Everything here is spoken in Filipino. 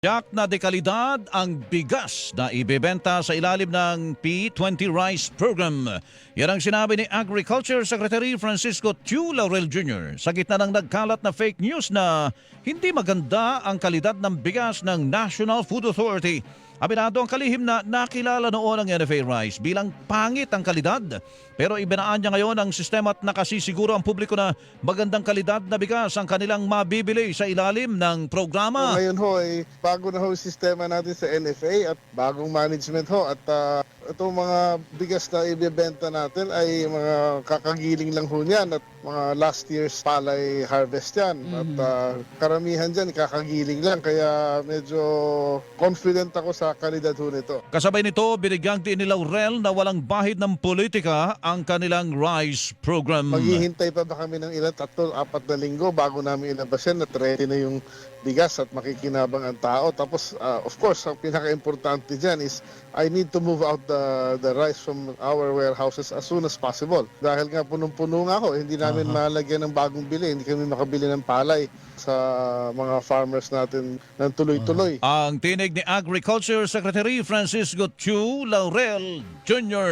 Tiyak na dekalidad ang bigas na ibebenta sa ilalim ng P20 Rice Program. Yan ang sinabi ni Agriculture Secretary Francisco Tiu Laurel Jr. sa gitna ng nagkalat na fake news na hindi maganda ang kalidad ng bigas ng National Food Authority. Aminado ang kalihim na nakilala noon ang NFA Rice bilang pangit ang kalidad. Pero ibinaan niya ngayon ang sistema at nakasisiguro ang publiko na magandang kalidad na bigas ang kanilang mabibili sa ilalim ng programa. Ngayon ho, ay bago na ho sistema natin sa NFA at bagong management ho. At ah, itong mga bigas na ibibenta natin ay mga kakagiling lang ho niyan at mga last year's palay harvest yan. At ah, karamihan dyan kakagiling lang kaya medyo confident ako sa kalidad ho nito. Kasabay nito, binigyang din ni Laurel na walang bahid ng politika ang kanilang rice program. Maghihintay pa ba kami ng ilang tatlo, apat na linggo bago namin ilabas yan at ready na yung bigas at makikinabang ang tao. Tapos, ah, of course, ang pinaka-importante dyan is I need to move out the, the rice from our warehouses as soon as possible. Dahil nga punong-puno nga ako, hindi namin malagyan ng bagong bili, hindi kami makabili ng palay sa mga farmers natin ng tuloy-tuloy. Ang tinig ni Agriculture Secretary Francisco Chu Laurel Jr.